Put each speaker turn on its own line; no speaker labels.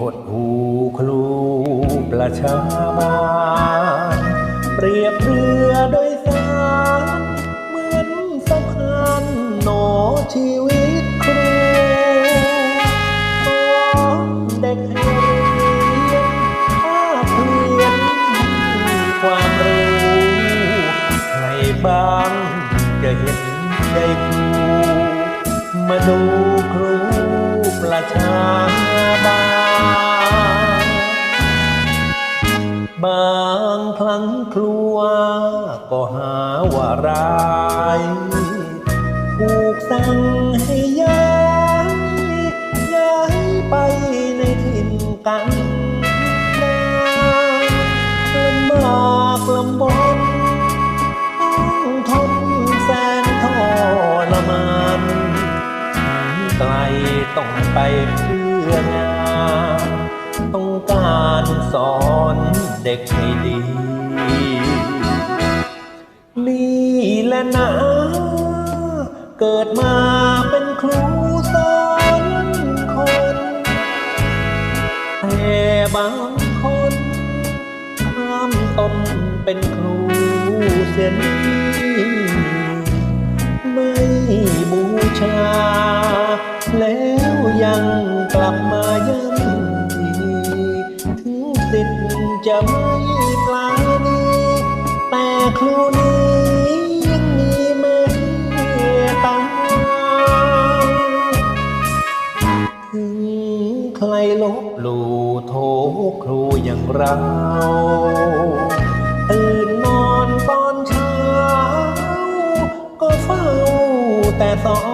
อดหูคลูประชาบาลเปรียบเรือโดยสารเหมือนสะพานหนอชีวิตครูของเด็กให้เรียนภาพเพียนความรู้ให้บางจะเห็นใจครูมาดูางครั้งครัว ก็หาว่าร้ายถูกสั่งให้ย้ายย้ายไปในถิ่นกันดารลำบากลำบนต้องทนแสนทรมานไกลต้องไปเพื่องานต้องการสอน เด็กให้ดี นี่แหละนะ เกิดมาเป็นครูสอนคนแต่บางคนห้ามตนเป็นครูเสียนีไม่บูชา แล้วยังกลับมา จะไม่ปลานีแต่ครูนี้ยังมีเมตตาถึงใครลบหลู่โทษครูอย่างเราตื่นนอนตอนเช้า ก็เฝ้าแต่สอน